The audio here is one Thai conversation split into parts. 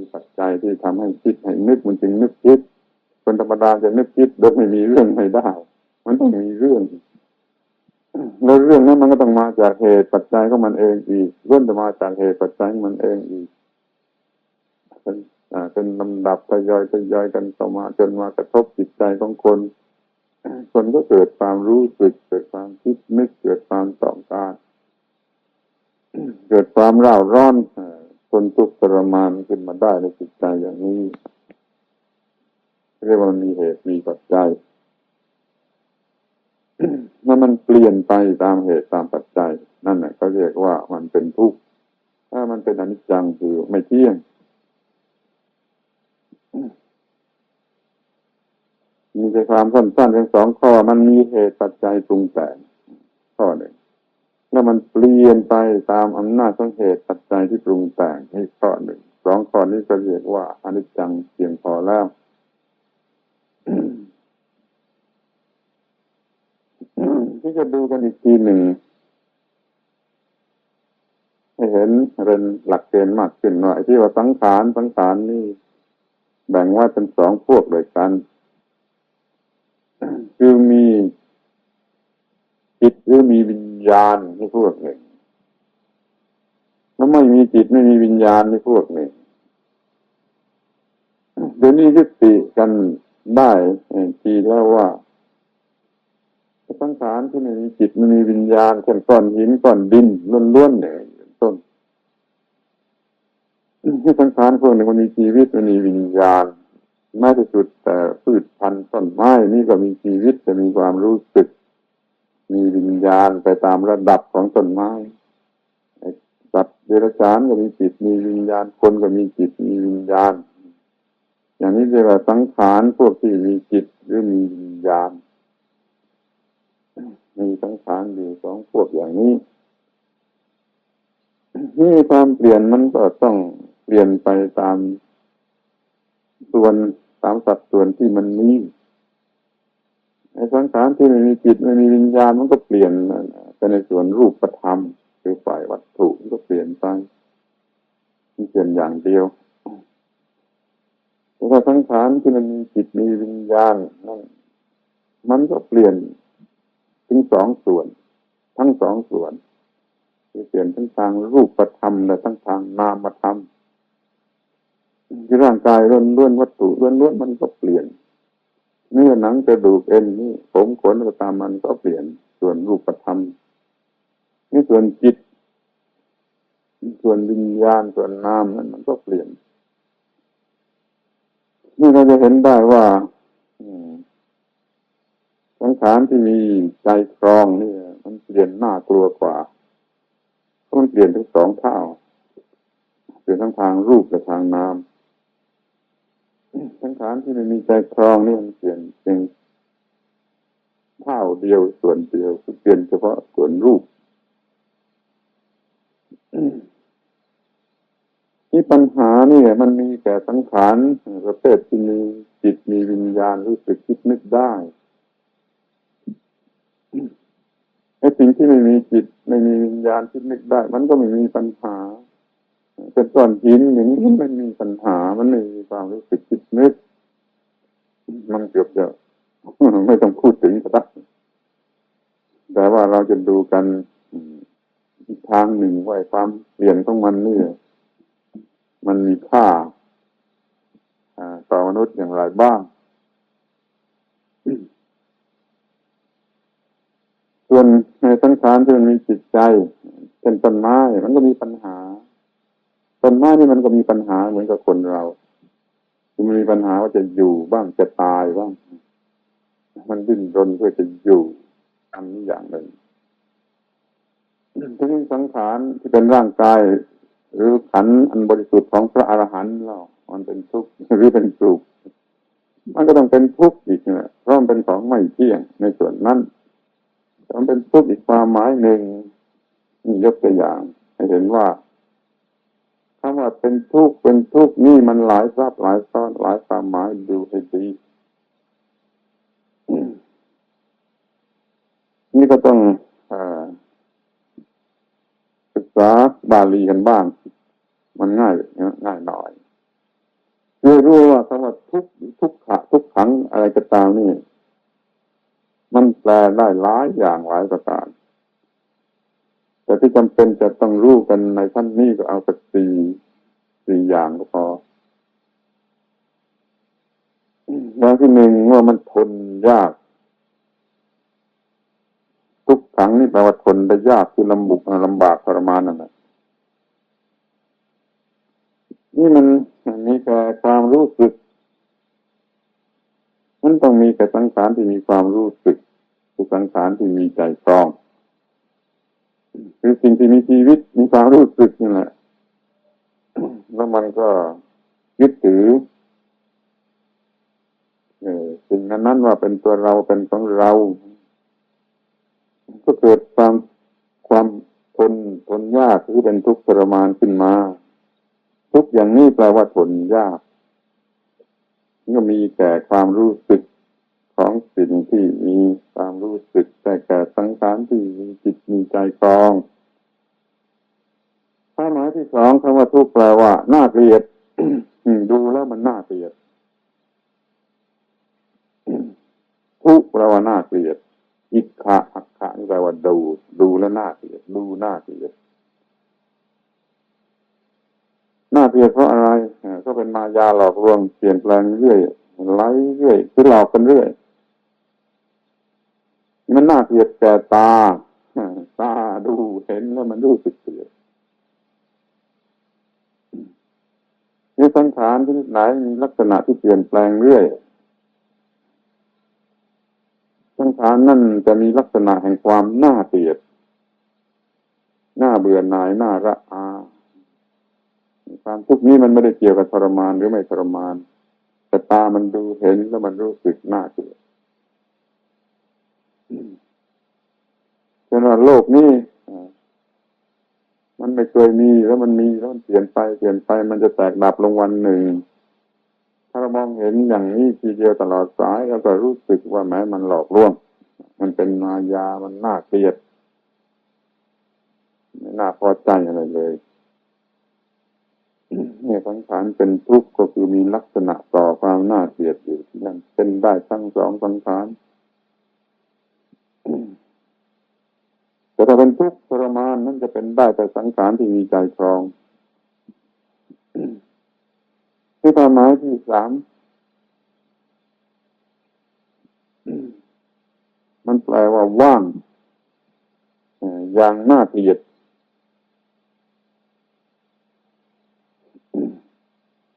มีปัจจัยที่ทำให้คิดให้นึกมันจึงนึกคิด คนธรรมดาจะนึกคิดโดยไม่มีเรื่องไม่ได้ มันต้องมีเรื่องแล้วเรื่องนั้นมันก็ต้องมาจากเหตุปัจจัยของมันเองอีกล้วนจะมาจากเหตุปัจจัยของมันเองอีกเป็นอ่าเป็นลำดับทยอยทยอยกันต่อมาจนมากระทบจิตใจของคน คนก็เกิดความรู้สึกเกิดความคิดนึกเกิดความต้องการเกิดความร่าร้อน เอ่อคนทุกข์ทรมานขึ้นมาได้ในจิตใจอย่างนี้เรียกว่ามันมีเหตุมีปัจจัยเมื่อมันเปลี่ยนไปตามเหตุตามปัจจัย นั่นแหละเขาเรียกว่ามันเป็นทุกข์ถ้ามันเป็นอนิจจังคือไม่เที่ยงมีใจความสั้นๆทั้งสองข้อ มันมีเหตุปัจจัยปรุงแต่งข้อหนึ่ง แล้วมันเปลี่ยนไปตามอำนาจของเหตุปัจจัยที่ปรุงแต่งนี่ข้อหนึ่งสองข้อนี้ก็เรียกว่าอนิจจังเพียงพอแล้วที่จะดูกันอีกทีหนึ่งให้เห็นเรนหลักเกณฑ์มากขึ้นหน่อยที่ว่าสังขารสังขารนี่แบ่งว่าเป็นสองพวกเลยกัน คือมีจิตหรือมีวิญ ญาณนี่พวกหนึ่งแล้วไม่มีจิตไม่มีวิญญาณนี่พวกหนึ่งเดี๋ยวนี้ยุติกันได้ทีแล้วว่าสังขารที่ไม่มีจิตไม่มีวิญญาณเช่นก้อนหินก้อนดินล้วนๆเนี่ยต้นที่สังขารพวกนี้มันมีชีวิตมันมีวิญญาณแม้ที่สุดแต่พืชพันธุ์ต้นไม้นี่ก็มีชีวิตจะมีความรู้สึก มีวิญญาณไปตามระดับของต้นไม้สัตว์เดรัจฉานก็มีจิตมีวิญญาณคนก็มีจิตมีวิญญาณ อย่างนี้เรียกว่าสังขารพวกที่มีจิตหรือมีวิญญาณ มีสังขารอยู่สองพวกอย่างนี้นี่ความเปลี่ยนมันก็ต้องเปลี่ยนไปตามส่วนตามสัดส่วนที่มันมี ไอ้สังขารที่ไม่มีจิตไม่มีวิญญาณมันก็เปลี่ยนไปในส่วนรูปธรรมคือฝ่ายวัตถุมันก็เปลี่ยนไปมันเปลี่ยนอย่างเดียวแต่ว่าสังขารที่มันมีจิตมีวิญญาณนั่นมันก็เปลี่ยนถึงสองส่วน ทั้งสองส่วนคือเปลี่ยนทั้งทางรูปธรรมและทั้งทางนามธรรมคือร่างกายล้วนล้วนวัตถุล้วนล้วนมันก็เปลี่ยน เนื้อหนังกระดูกเอ็นนี่ผมขนก็ตามมันก็เปลี่ยนส่วนรูปธรรมนี่ส่วนจิต ส่วนวิญญาณส่วนนามนั้นมันก็เปลี่ยน นี่เราจะเห็นได้ว่าสังขารที่มีใจครองนี่มันเปลี่ยนน่ากลัวกว่าเพราะมันเปลี่ยนทั้งสองเท่าเปลี่ยนทั้งทางรูปและทางนาม สังขารที่ไม่มีใจครองนี่มันเปลี่ยนเพียงเท่าเดียวส่วนเดียวคือเปลี่ยนเฉพาะส่วนรูปที่ปัญหานี่มันมีแต่สังขารประเภทที่มีจิตมีวิญญาณรู้สึกคิดนึกได้ไอ้สิ่งที่ไม่มีจิต ไม่มีวิญญาณคิดนึกได้ มันก็ไม่มีปัญหา เป็นก้อนหินอย่างนี้มันมีปัญหา มันมีความรู้สึกคิดนึก มันเกือบจะไม่ต้องพูดถึงก็ได้แต่ว่าเราจะดูกันอีกทางหนึ่งว่าความเปลี่ยนของมันนี่มันมีค่าต่อมนุษย์อย่างไรบ้าง ส่วนในสังขารที่มันมีจิตใจ เป็นต้นไม้ มันก็มีปัญหา ต้นไม้นี่มันก็มีปัญหาเหมือนกับคนเราคือมันมีปัญหาว่าจะอยู่บ้างจะตายบ้าง มันดิ้นรนเพื่อจะอยู่อันนี้อย่างหนึ่งทั้งสังขารที่เป็นร่างกาย หรือขันอันบริสุทธิ์ของพระอรหันต์เรามันเป็นทุกข์หรือเป็นสุขมันก็ต้องเป็นทุกข์อีกนะเพราะมันเป็นของไม่เที่ยงในส่วนนั้นมันเป็นทุกข์อีกความหมายหนึ่งยกตัวอย่างให้เห็นว่า คำว่าเป็นทุกข์เป็นทุกข์นี่มันหลายซับหลายซ้อนหลายความหมายดูให้ดีนี่ก็ต้องศึกษาบาลีกันบ้าง มันง่ายง่ายหน่อยรู้ว่าคำว่าทุกข์ทุกขะทุกขังอะไรก็ตามนี่ มันแปลได้หลายอย่างหลายประการ แต่ที่จำเป็นจะต้องรู้กันในท่านนี้ก็เอาสักสี่สี่อย่างก็พออย่างที่หนึ่งว่ามันทนยาก ทุกขังนี่แปลว่าทนได้ยากคือลำบุกลำบากทรมานนั่นแหละนี่มันมีแต่ความรู้สึก มันต้องมีแต่สังขารที่มีความรู้สึกคือสังขารที่มีใจครอง คือสิ่งที่มีชีวิตมีความรู้สึกนี่แหละแล้วมันก็ยึดถือเออสิ่งนั้นนั้นว่าเป็นตัวเราเป็นของเรา ก็เกิดความความทนทนยากหรือเป็นทุกข์ทรมานขึ้นมา ทุกอย่างนี้แปลว่าทนยากก็มีแต่ความรู้สึก ของสิ่งที่มีความรู้สึกแต่แก่สังขารที่มีจิตมีใจครองความหมายที่สองคำว่าทุกข์แปลว่าน่าเกลียดดูแล้วมันน่าเกลียด ทุกข์แปลว่าน่าเกลียดอิขะอักขะนี่แปลว่าดู ดูแล้วน่าเกลียด ดูน่าเกลียดน่าเกลียดเพราะอะไรก็เป็นมายาหลอกลวงเปลี่ยนแปลงเรื่อยไหลเรื่อยคือหลอกกันเรื่อย มันน่าเกลียดแก่ตา ตาดูเห็นแล้วมันรู้สึกเกลียดนี่สังขารที่ไหนมีลักษณะที่เปลี่ยนแปลงเรื่อย สังขารนั่นจะมีลักษณะแห่งความน่าเกลียด น่าเบื่อหน่าย น่าระอา ความทุกข์นี้มันไม่ได้เกี่ยวกับทรมานหรือไม่ทรมาน แต่ตามันดูเห็นแล้วมันรู้สึกน่าเกลียด ฉะนั้นโลกนี้อ่มันไม่เคยมีแล้วมันมีแล้วมันเปลี่ยนไปเปลี่ยนไปมันจะแตกดับลงวันหนึ่ง ถ้าเรามองเห็นอย่างนี้ทีเดียวตลอดสายแล้วก็รู้สึกว่าแม้มันหลอกลวง มันเป็นมายามันน่าเกลียดไม่น่าพอใจอะไรเลยเนี่ยสังขารเป็นทุกข์ก็คือมีลักษณะต่อความน่าเกลียดอยู่ที่นั่นเป็นได้ทั้งสองสังขาร แต่ถ้าเป็นทุกข์ทรมานนั่นจะเป็นได้แต่สังขารที่มีใจครองที่ความหมายที่สามมันแปลว่าว่างเอ่ออย่างน่าเกลียด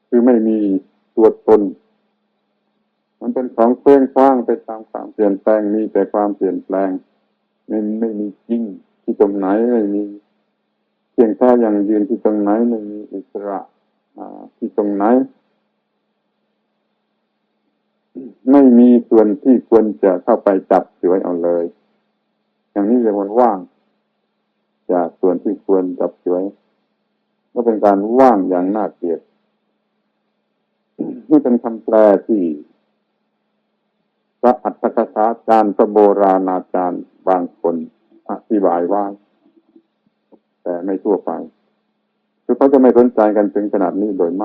คือไม่มีตัวตน มันเป็นของเคลื่อนคว้างไปตามความเปลี่ยนแปลงมีแต่ความเปลี่ยนแปลง ไม่ไม่มีจริงที่ตรงไหนไม่มีเพียงแค่ย่างยืนที่ตรงไหนไม่มีอิสระที่ตรงไหน ไม่มีส่วนที่ควรจะเข้าไปจับถือไว้เอาเลย อย่างนี้เรียกว่าว่าง จากส่วนที่ควรจับถือไว้ก็เป็นการว่างอย่างน่าเกลียดนี่เป็นคำแปลที่ ระอัตถกถาจารย์พระโบราณอาจารย์บางคนอธิบายว่าแต่ไม่ทั่วไป คือเขาจะไม่สนใจกันถึงขนาดนี้โดยมาก